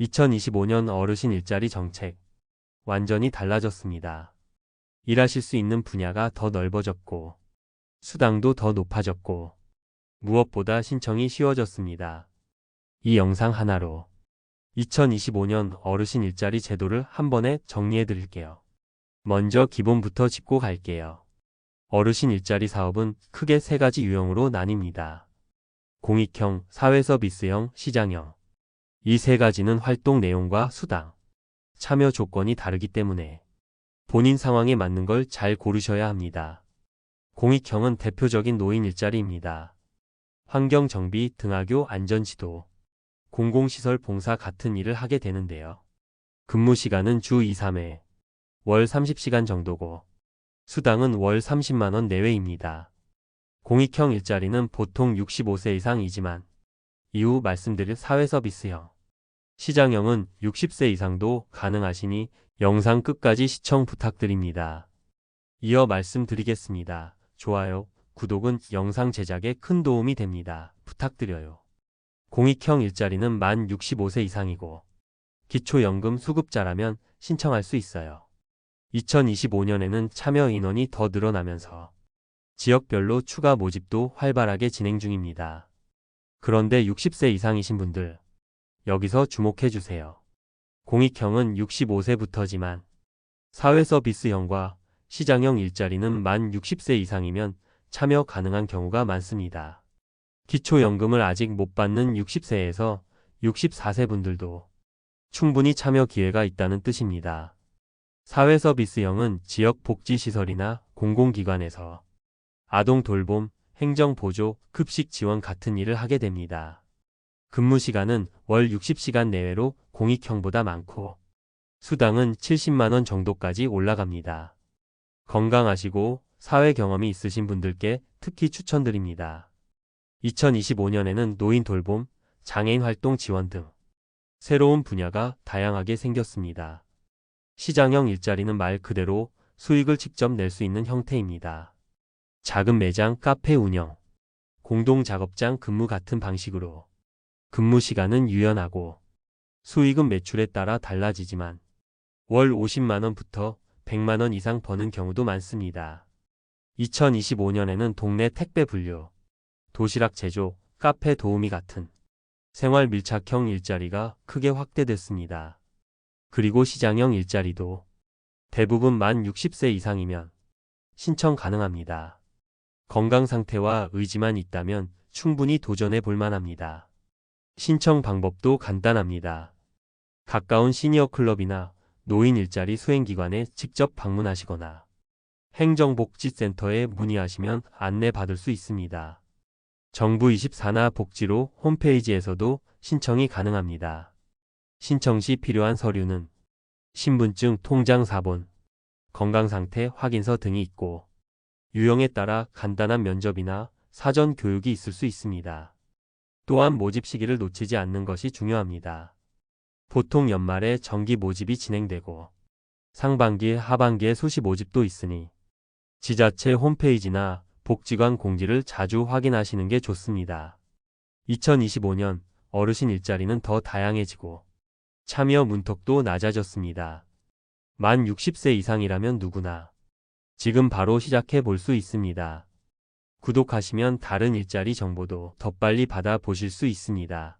2025년 어르신 일자리 정책 완전히 달라졌습니다. 일하실 수 있는 분야가 더 넓어졌고 수당도 더 높아졌고 무엇보다 신청이 쉬워졌습니다. 이 영상 하나로 2025년 어르신 일자리 제도를 한 번에 정리해 드릴게요. 먼저 기본부터 짚고 갈게요. 어르신 일자리 사업은 크게 세 가지 유형으로 나뉩니다. 공익형, 사회서비스형, 시장형. 이 세 가지는 활동 내용과 수당, 참여 조건이 다르기 때문에 본인 상황에 맞는 걸 잘 고르셔야 합니다. 공익형은 대표적인 노인 일자리입니다. 환경 정비, 등하교 안전 지도, 공공시설 봉사 같은 일을 하게 되는데요. 근무 시간은 주 2, 3회, 월 30시간 정도고, 수당은 월 30만원 내외입니다. 공익형 일자리는 보통 65세 이상이지만, 이후 말씀드릴 사회서비스형, 시장형은 60세 이상도 가능하시니 영상 끝까지 시청 부탁드립니다. 이어 말씀드리겠습니다. 좋아요, 구독은 영상 제작에 큰 도움이 됩니다. 부탁드려요. 공익형 일자리는 만 65세 이상이고 기초연금 수급자라면 신청할 수 있어요. 2025년에는 참여 인원이 더 늘어나면서 지역별로 추가 모집도 활발하게 진행 중입니다. 그런데 60세 이상이신 분들 여기서 주목해 주세요. 공익형은 65세부터지만 사회 서비스형과 시장형 일자리는 만 60세 이상이면 참여 가능한 경우가 많습니다. 기초연금을 아직 못 받는 60세에서 64세 분들도 충분히 참여 기회가 있다는 뜻입니다. 사회서비스형은 지역복지시설이나 공공기관에서 아동 돌봄, 행정보조, 급식 지원 같은 일을 하게 됩니다. 근무 시간은 월 60시간 내외로 공익형보다 많고 수당은 70만원 정도까지 올라갑니다. 건강하시고 사회 경험이 있으신 분들께 특히 추천드립니다. 2025년에는 노인 돌봄, 장애인 활동 지원 등 새로운 분야가 다양하게 생겼습니다. 시장형 일자리는 말 그대로 수익을 직접 낼 수 있는 형태입니다. 작은 매장, 카페 운영, 공동 작업장 근무 같은 방식으로 근무 시간은 유연하고 수익은 매출에 따라 달라지지만 월 50만원부터 100만원 이상 버는 경우도 많습니다. 2025년에는 동네 택배 분류, 도시락 제조, 카페 도우미 같은 생활 밀착형 일자리가 크게 확대됐습니다. 그리고 시장형 일자리도 대부분 만 60세 이상이면 신청 가능합니다. 건강 상태와 의지만 있다면 충분히 도전해 볼 만합니다. 신청 방법도 간단합니다. 가까운 시니어 클럽이나 노인 일자리 수행기관에 직접 방문하시거나 행정복지센터에 문의하시면 안내받을 수 있습니다. 정부 24나 복지로 홈페이지에서도 신청이 가능합니다. 신청 시 필요한 서류는 신분증, 통장 사본, 건강상태 확인서 등이 있고 유형에 따라 간단한 면접이나 사전 교육이 있을 수 있습니다. 또한 모집 시기를 놓치지 않는 것이 중요합니다. 보통 연말에 정기 모집이 진행되고 상반기, 하반기에 수시 모집도 있으니 지자체 홈페이지나 복지관 공지를 자주 확인하시는 게 좋습니다. 2025년 어르신 일자리는 더 다양해지고 참여 문턱도 낮아졌습니다. 만 60세 이상이라면 누구나 지금 바로 시작해 볼 수 있습니다. 구독하시면 다른 일자리 정보도 더 빨리 받아 보실 수 있습니다.